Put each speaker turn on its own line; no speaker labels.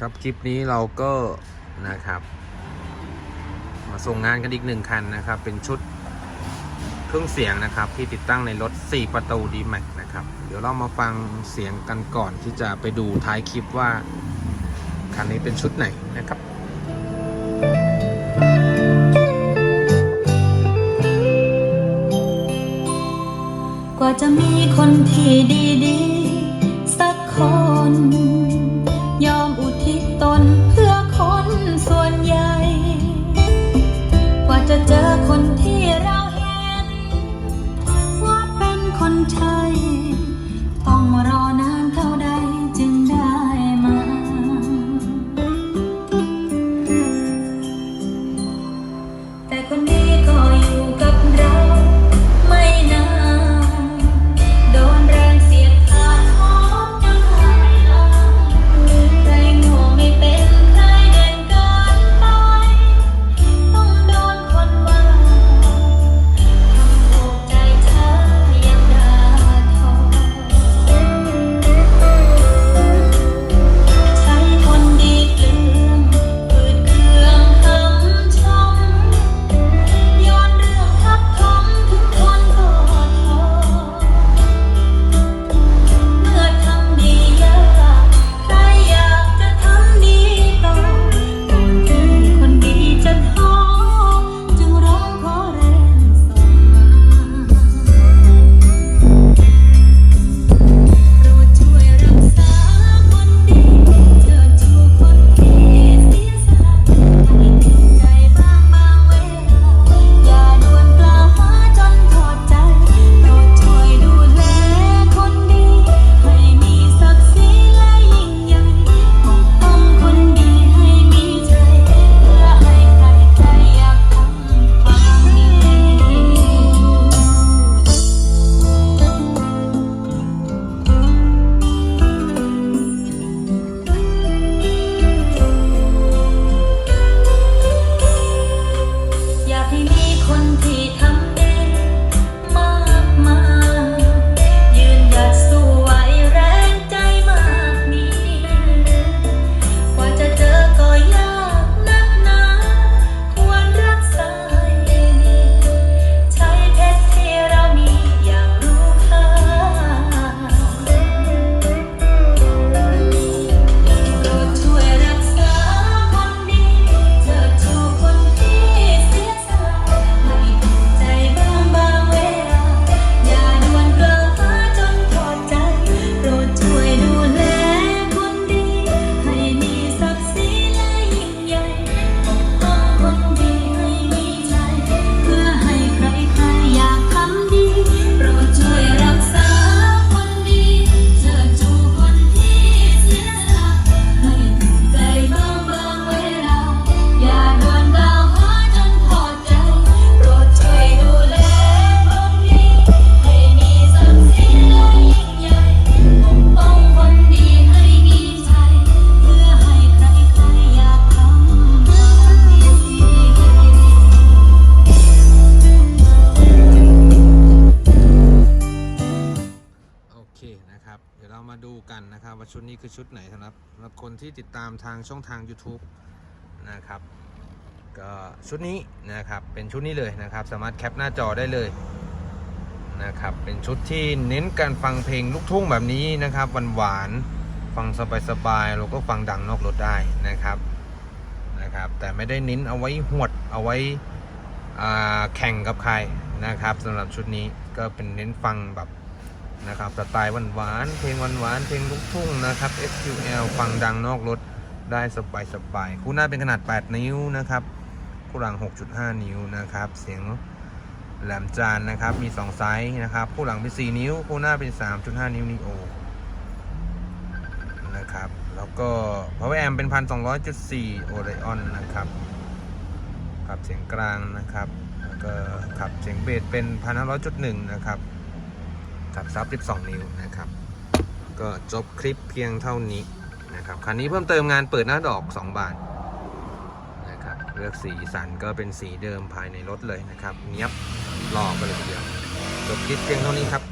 ครับคลิปนี้เราก็นะครับ มาส่งงานกันอีกหนึ่งคันนะครับ เป็นชุดเครื่องเสียงนะครับ ที่ติดตั้งในรถ 4 ประตู d m a x นะครับ เดี๋ยวเรามาฟังเสียงกันก่อนที่จะไปดูท้ายคลิปว่า คันนี้เป็นชุดไหนนะครับ
กว่าจะมีคนที่ดี นะครับ เดี๋ยวเรามาดูกันนะครับ ว่าชุดนี้คือชุด
ไหนสำหรับสำหรับคนที่ติดตามทางช่องทาง YouTube นะครับก็ชุดนี้นะครับเป็นชุดนี้เลยนะครับ สามารถแคปหน้าจอได้เลยนะครับเป็นชุดที่เน้นการฟังเพลงลูกทุ่งแบบนี้นะครับหวานๆฟังสบายๆเราก็ฟังดังนอกรถได้นะครับนะครับแต่ไม่ได้เน้นเอาไว้หวดเอาไว้แข่งกับใครนะครับสำหรับชุดนี้ก็เป็นเน้นฟังแบบ นะครับสไตล์หวานๆเพลงหวานๆเพลงลูกทุ่งนะครับ SQL ฟังดังนอกรถได้สบายๆคู่หน้าเป็นขนาด 8 นิ้วนะครับคู่หลัง 6.5 นิ้วนะครับ เสียงแหลมจานนะครับ มี 2 ไซส์นะครับ คู่หลังเป็น 4 นิ้ว คู่หน้าเป็น 3.5 นิ้วนีโอนะครับ แล้วก็ power amp เป็น 1,200.4 Orion นะครับขับเสียงกลางนะครับ แล้วก็ขับเสียงเบสเป็น 1,500.1 นะครับ กับซับ12 นิ้วนะครับ ก็จบคลิปเพียงเท่านี้นะครับคันนี้เพิ่มเติมงานเปิดหน้าดอก 2 บานนะครับเลือกสีสันก็เป็นสีเดิมภายในรถเลยนะครับเนี้ยบหลอกไปเลยทีเดียวจบคลิปเพียงเท่านี้ครับ